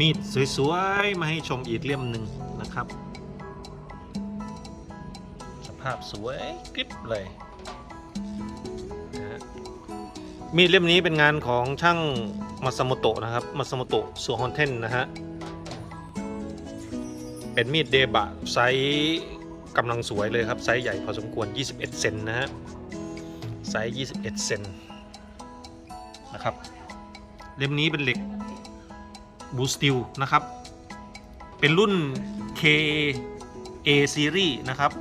มีดสวยๆ มาให้ชมอีกเล่มหนึ่งนะครับ สภาพสวยกริบเลยนะฮะมีดเล่มนี้เป็นงานของช่างมาซาโมโตะนะครับมาซาโมโตะสัวฮอนเทนนะฮะ เป็นมีดเดบะไซส์กำลังสวยเลยครับ ไซส์ใหญ่พอสมควร 21 เซนนะฮะ ไซส์ 21 เซนนะครับ เล่มนี้เป็นเหล็ก บูสติลนะครับ เป็นรุ่น KA Series นะครับ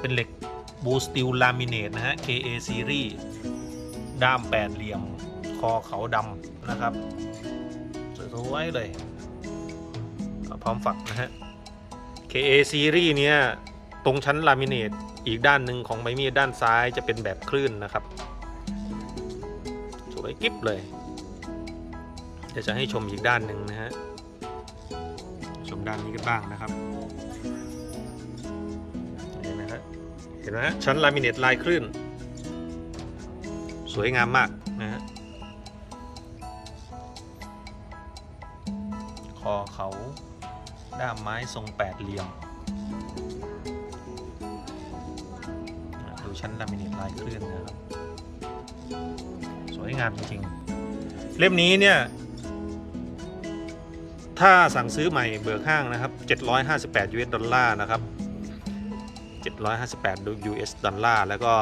เป็นเหล็กบูสติลลามิเนตนะฮะ KA Series ด้ามแปดเหลี่ยม คอเขาดำนะครับ สวยๆเลย พร้อมฝักนะฮะ KA Series เนี่ย ตรงชั้นลามิเนตอีกด้านหนึ่งของใบมีดด้านซ้ายจะเป็นแบบคลื่นนะครับ สวยกิ๊บเลย เดี๋ยวจะให้ชมอีกด้านหนึ่งนะฮะ ชมด้านนี้กันบ้างนะครับเห็นไหมฮะเห็นไหมฮะชั้นลามิเนตลายคลื่น สวยงามมากนะฮะคอเขาด้ามไม้ทรงแปดเหลี่ยมดูชั้นลามิเนตลายคลื่นนะครับ สวยงามจริงๆ เล่มนี้เนี่ย ถ้าสั่งซื้อใหม่เบิกห้างนะครับ 758 US ดอลลาร์นะครับ 758 US ดอลลาร์แล้วก็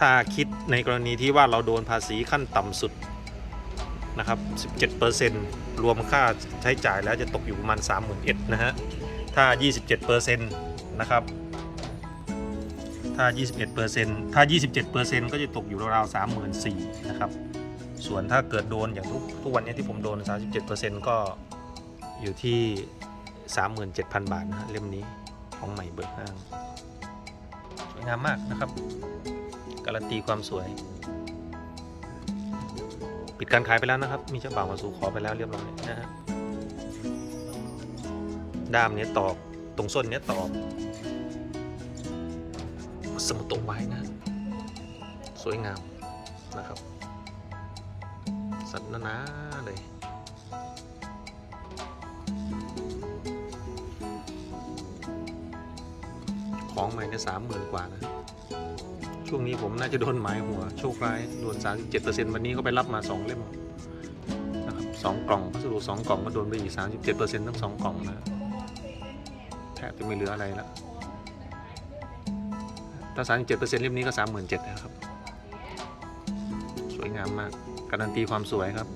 ถ้าคิดในกรณีที่ว่าเราโดนภาษีขั้นต่ำสุดนะครับ 17%รวมค่าใช้จ่ายแล้วจะตกอยู่ประมาณ 31,000นะฮะ ถ้า 27%นะครับ ถ้า 21%ถ้า 27%ก็จะตกอยู่ราวๆ34,000นะครับ ส่วนถ้าเกิดโดนอย่างทุกทุกวันนี้ที่ผมโดน 37%ก็ อยู่ที่ 37,000 บาทนะเล่มนี้ของใหม่เบิกห้าง สวยงามมากนะครับ การันตีความสวย ปิดการขายไปแล้วนะครับ มีเจ้าบ่าวมาสู่ขอไปแล้วเรียบร้อยนะฮะด้ามเนี้ยตอกตรงส้นเนี้ยตอกสมุโตไว้นะ สวยงามนะครับ สัตว์นาๆเลย ของใหม่เนี่ยสามหมื่นกว่านะ ช่วงนี้ผมน่าจะโดนหมายหัว โชคร้ายโดน37%วันนี้ก็ไปรับมา2เล่มนะครับสองกล่องพัสดุสองกล่องก็โดนไปอีก37%ทั้งสองกล่องนะแทบจะไม่เหลืออะไรแล้วถ้า37%เจ็ดเปอร์เซ็นต์เล่มนี้ก็37,000นะครับ สวยงามมาก การันตีความสวยครับ